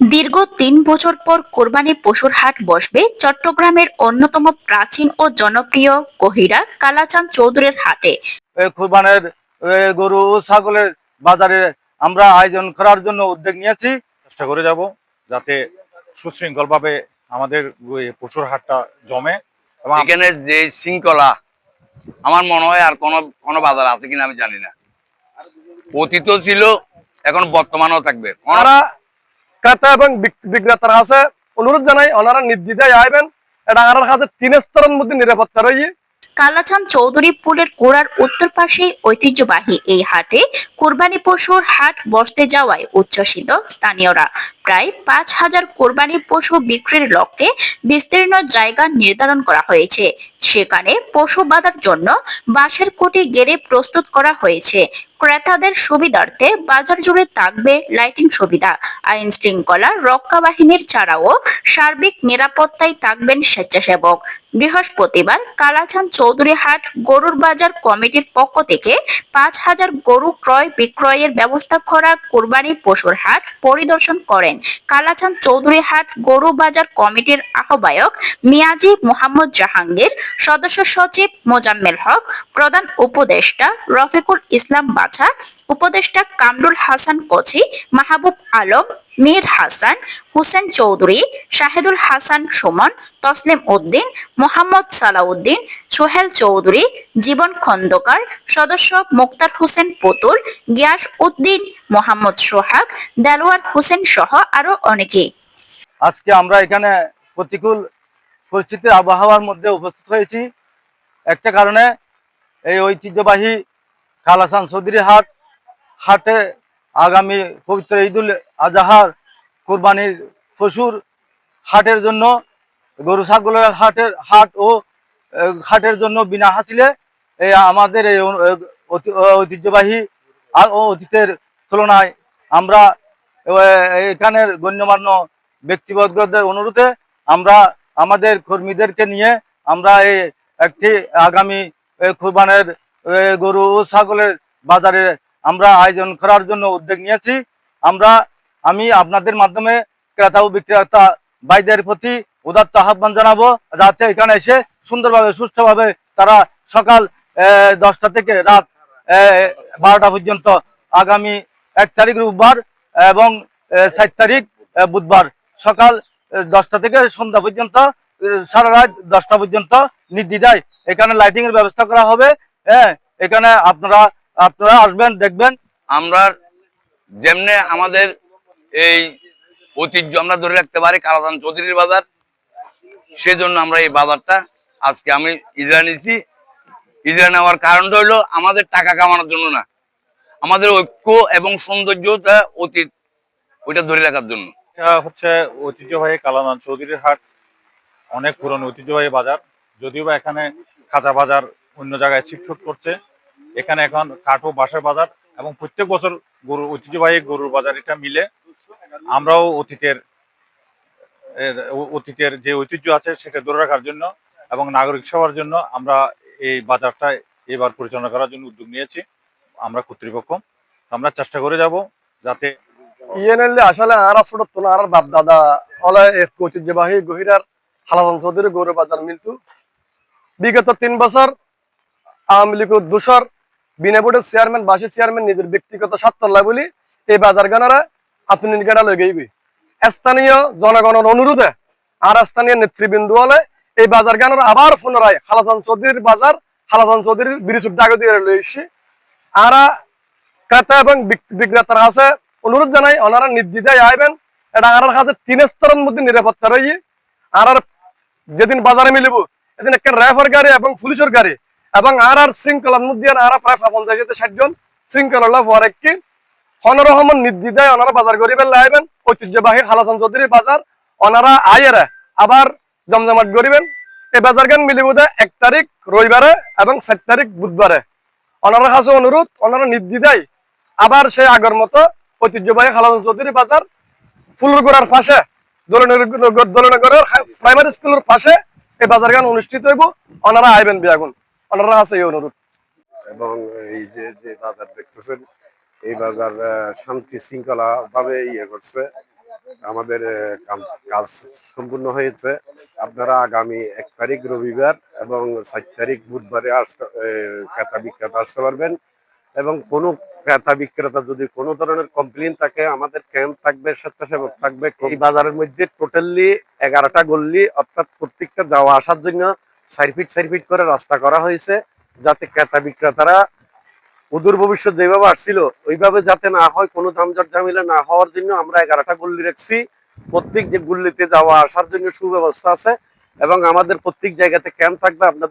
দীর্ঘ তিন বছর পর কোরবানি পশুর হাট বসবে চট্টগ্রামের অন্যতম প্রাচীন ও জনপ্রিয় কহিরা কালাচাঁদ চৌধুরীর হাটে। কুরবানের গরু ও ছাগলের বাজারে আমরা আয়োজন করার জন্য উদ্যোগ নিয়েছি। চেষ্টা করে যাব যাতে সুশৃঙ্খলভাবে আমাদের পশুর হাটটা জমে এবং এখানে যে শৃঙ্খলা আমার মনে হয় আর কোনো কোনো বাজার আছে কিনা আমি জানি না। অতীত ছিল এখন বর্তমানেও থাকবে। ওনারা ক্রেতা এবং বিক্রেতার কাছে অনুরোধ জানাই, ওনারা নির্দ্বিধায় আইবেন। এটা আমার কাছে তিন স্তরের মধ্যে নিরাপত্তা রয়েছে কালাচাঁদ চৌধুরী পুলের গোড়ার উত্তর পাশেই ঐতিহ্যবাহী এই হাটে কোরবানি পশুর হাট বসতে যাওয়ায় উচ্ছ্বসিত স্থানীয়রা। প্রায় পাঁচ হাজার কোরবানি পশু বিক্রির লক্ষ্যে বিস্তীর্ণ জায়গা নির্ধারণ করা হয়েছে। সেখানে পশু বাঁধার জন্য বাঁশের কোটি গেড়ে প্রস্তুত করা হয়েছে। ক্রেতাদের সুবিধার্থে বাজার জুড়ে থাকবে লাইটিং সুবিধা, আইন শৃঙ্খলা, রক্ষা বাহিনীর ছাড়াও সার্বিক নিরাপত্তায় থাকবেন স্বেচ্ছাসেবক। বৃহস্পতিবার কালাচাঁদ চৌধুরী হাট গরুর বাজার কমিটির পক্ষ থেকে পাঁচ হাজার গরু ক্রয় বিক্রয়ের ব্যবস্থা করা কোরবানি পশুর হাট পরিদর্শন করেন কালাচাঁদ চৌধুরী হাট গরু বাজার কমিটির আহ্বায়ক মিয়াজি মোহাম্মদ জাহাঙ্গীর, সদস্য সচিব মোজাম্মেল হক, প্রধান উপদেষ্টা রফিকুল ইসলাম বাছা উপদেষ্টা কামরুল হাসান কোচি, মাহবুব আলম, মীর হাসান, হুসেন চৌধুরী, শাহিদুল হাসান সুমন, তসলিম উদ্দিন, মোহাম্মদ সালাউদ্দিন, সোহেল চৌধুরী, জীবন খন্দকার, সদস্য মুক্তার হোসেন পুতুল, গিয়াস উদ্দিন, মোহাম্মদ সোহাগ, দেলোয়ার হোসেন সহ আরও অনেকে। আজকে আমরা এখানে প্রতিকূল পরিস্থিতির আবহাওয়ার মধ্যে উপস্থিত হয়েছি। একটা কারণে এই ঐতিহ্যবাহী কালাসান চৌধুরী হাট। হাটে আগামী পবিত্র ঈদুল আজহার কোরবানির পশুর হাটের জন্য, গরু ছাগলের হাটের, হাট ও হাটের জন্য বিনা হাসিলে এই আমাদের এই ঐতিহ্যবাহী অতীতের তুলনায় আমরা এখানের গণ্যমান্য ব্যক্তিবর্গদের অনুরোধে আমরা আমাদের কর্মীদেরকে নিয়ে আমরা এই একটি আগামী কোরবানের গরু ও ছাগলের বাজারে আমরা আয়োজন করার জন্য উদ্যোগ নিয়েছি। আমরা, আমি আপনাদের মাধ্যমে ক্রেতা ও বিক্রেতা ভাইদের প্রতি উদাত্ত আহ্বান জানাব, যাতে এখানে এসে সুন্দরভাবে, সুষ্ঠুভাবে তারা সকাল দশটা থেকে রাত বারোটা পর্যন্ত আগামী এক তারিখ রোববার এবং সাত তারিখ বুধবার সকাল দশটা থেকে সন্ধ্যা পর্যন্ত সারা রাত দশটা পর্যন্ত নির্দ্বিধায় এখানে লাইটিংয়ের ব্যবস্থা করা হবে। হ্যাঁ এখানে আপনারা আপনারা আসবেন দেখবেন। আমরা যেমনে আমাদের এই ঐতিহ্য আমরা ধরে রাখতে পারি কালাদান চৌধুরীর বাজার সেজন্য আমরা এই বাজারটা আজকে আমি ইজরা নিছি। ইজরা নেওয়ার কারণটা হলো আমাদের টাকা কামানোর জন্য না আমাদের ঐক্য এবং সৌন্দর্যটা অতীত ওইটা ধরে রাখার জন্য। এটা হচ্ছে ঐতিহ্যবাহী কালানান চৌধুরীর হাট অনেক পুরনো ঐতিহ্যবাহী বাজার যদিও বা এখানে খাঁচা বাজার অন্য জায়গায় শিফট করছে। এখানে এখন কাঠ বাঁশের বাজার এবং প্রত্যেক বছর গরু, ঐতিহ্যবাহী গরুর বাজার এটা মিলে আমরাও অতীতের অতীতের যে ঐতিহ্য আছে সেটা ধরে রাখার জন্য এবং নাগরিক সেবার জন্য আমরা এই বাজারটা এবার পরিচালনা করার জন্য উদ্যোগ নিয়েছি। আমরা কর্তৃপক্ষ। আমরা চেষ্টা করে যাব যাতে ইএনএল আসলে আরা ছোট আর বাপ দাদা ঐতিহ্যবাহী গহিরার হালাদান চৌধুরী গৌর বাজার মিলতু। বিগত তিন বছর আওয়ামী লীগের দোষর বিনা বোর্ডের চেয়ারম্যান বাসী চেয়ারম্যান নিজের ব্যক্তিগত স্বার্থ বলি এই বাজার গানারা আতুনির গাড়া লই গইবি। স্থানীয় জনগণের অনুরোধে আর স্থানীয় নেতৃবৃন্দ হলে এই বাজার গানার আবার পুনরায় হালাদান চৌধুরীর বাজার, হালাদান চৌধুরীর বিরিশুক দাগ দিয়ে লইছি আরা ক্রেতা এবং বিক- বিক্রেতার কাছে অনুরোধ জানাই ওনারা নির্দ্বিধায় আইবেন। এটা আর কাছে তিন স্তরের মধ্যে নিরাপত্তা রয়েছে আর যেদিন বাজারে মিলিব, এদিন একটা র্যাফার গাড়ি এবং পুলিশের গাড়ি এবং আর আর শৃঙ্খলার মধ্যে আর প্রায় পঞ্চাশ থেকে ষাট জন শৃঙ্খলা পরে কি হনর রহমান নির্দ্বিধায় ওনারা বাজার গরিবে লাইবেন ঐতিহ্যবাহী হালাসান চৌধুরী বাজার ওনারা আয়েরা আবার জমজমাট গরিবেন এই বাজার গান মিলিব দে এক তারিখ রবিবারে এবং সাত তারিখ বুধবারে। ওনারা কাছে অনুরোধ ওনারা নির্দ্বিধায় আবার সেই আগের মতো ঐতিহ্যবাহী খালাদন চৌধুরী বাজার ফুলরগোড়ার পাশে দোলনগরের প্রাইমারি স্কুলের পাশে এই বাজার গান অনুষ্ঠিত হইব। ওনারা আইবেন বিয়াগুন। ওনারা আছে অনুরোধ। এবং এই যে যে বাজার দেখতেছেন, এই বাজার শান্তি শৃঙ্খলা ভাবে ইয়ে করছে। আমাদের কাজ সম্পূর্ণ হয়েছে। আপনারা আগামী এক তারিখ রবিবার এবং সাত তারিখ বুধবারে আসতে ক্রেতা বিক্রেতা আসতে পারবেন। এবং কোনো ক্রেতা বিক্রেতা যদি কোনো ধরনের কমপ্লেন থাকে, আমাদের ক্যাম্প থাকবে, স্বেচ্ছাসেবক থাকবে, এই বাজারের মধ্যে টোটালি এগারোটা গল্লি অর্থাৎ প্রত্যেকটা যাওয়া আসার জন্য চার সার্ফিট করে রাস্তা করা হয়েছে যাতে ক্রেতা বিক্রেতারা অদূর ভবিষ্যৎ যেভাবে আসছিল, ওইভাবে যাতে না হয় কোনো ধামঝট ঝামেলা না হওয়ার জন্য আমরা এগারোটা গুল্লি রাখছি। প্রত্যেক যে গুল্লিতে যাওয়া আসার জন্য সুব্যবস্থা আছে এবং আমাদের প্রত্যেক জায়গাতে ক্যাম্প থাকবে। আপনাদের